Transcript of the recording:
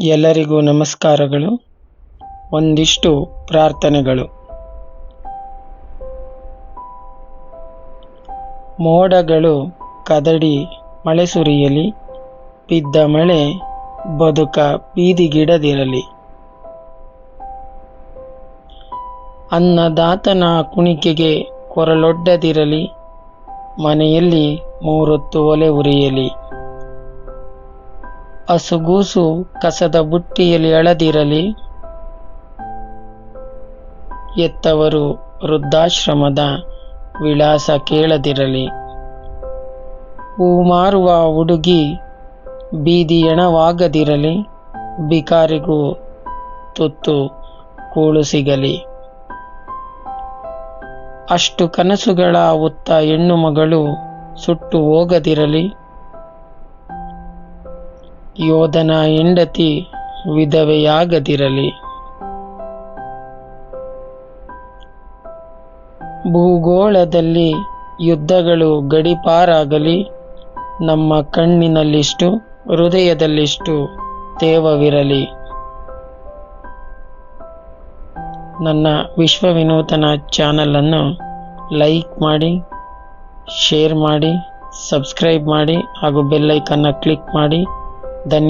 ಎಲ್ಲರಿಗೂ ನಮಸ್ಕಾರಗಳು. ಒಂದಿಷ್ಟು ಪ್ರಾರ್ಥನೆಗಳು. ಮೋಡಗಳು ಕದಡಿ ಮಳೆ ಸುರಿಯಲಿ, ಬಿದ್ದ ಮಳೆ ಬದುಕ ಬೀದಿಗಿಡದಿರಲಿ. ಅನ್ನದಾತನ ಕುಣಿಕೆಗೆ ಕೊರಲೊಡ್ಡದಿರಲಿ, ಮನೆಯಲ್ಲಿ ಮೂರೊತ್ತು ಒಲೆ ಉರಿಯಲಿ. ಹಸುಗೂಸು ಕಸದ ಬುಟ್ಟಿಯಲ್ಲಿ ಅಳದಿರಲಿ. ಎತ್ತವರು ವೃದ್ಧಾಶ್ರಮದ ವಿಳಾಸ ಕೇಳದಿರಲಿ. ಹೂ ಮಾರುವ ಹುಡುಗಿ ಬೀದಿ ಎಣವಾಗದಿರಲಿ ಬಿಕಾರಿಗೂ ತುತ್ತು ಕೂಳು ಸಿಗಲಿ. ಅಷ್ಟು ಕನಸುಗಳ ಹೊತ್ತ ಹೆಣ್ಣು ಮಗಳು ಸುಟ್ಟು ಹೋಗದಿರಲಿ. ಯೋಧನ ಹೆಂಡತಿ ವಿಧವೆಯಾಗದಿರಲಿ. ಭೂಗೋಳದಲ್ಲಿ ಯುದ್ಧಗಳು ಗಡಿಪಾರಾಗಲಿ, ನಮ್ಮ ಕಣ್ಣಿನಲ್ಲಿಷ್ಟು, ಹೃದಯದಲ್ಲಿಷ್ಟು ತೇವವಿರಲಿ. ನನ್ನ ವಿಶ್ವವಿನೂತನ ಚಾನಲನ್ನು ಲೈಕ್ ಮಾಡಿ, ಶೇರ್ ಮಾಡಿ, ಸಬ್ಸ್ಕ್ರೈಬ್ ಮಾಡಿ ಹಾಗೂ ಬೆಲ್ಲೈಕನ್ನು ಕ್ಲಿಕ್ ಮಾಡಿ. ధన్యవాదాలు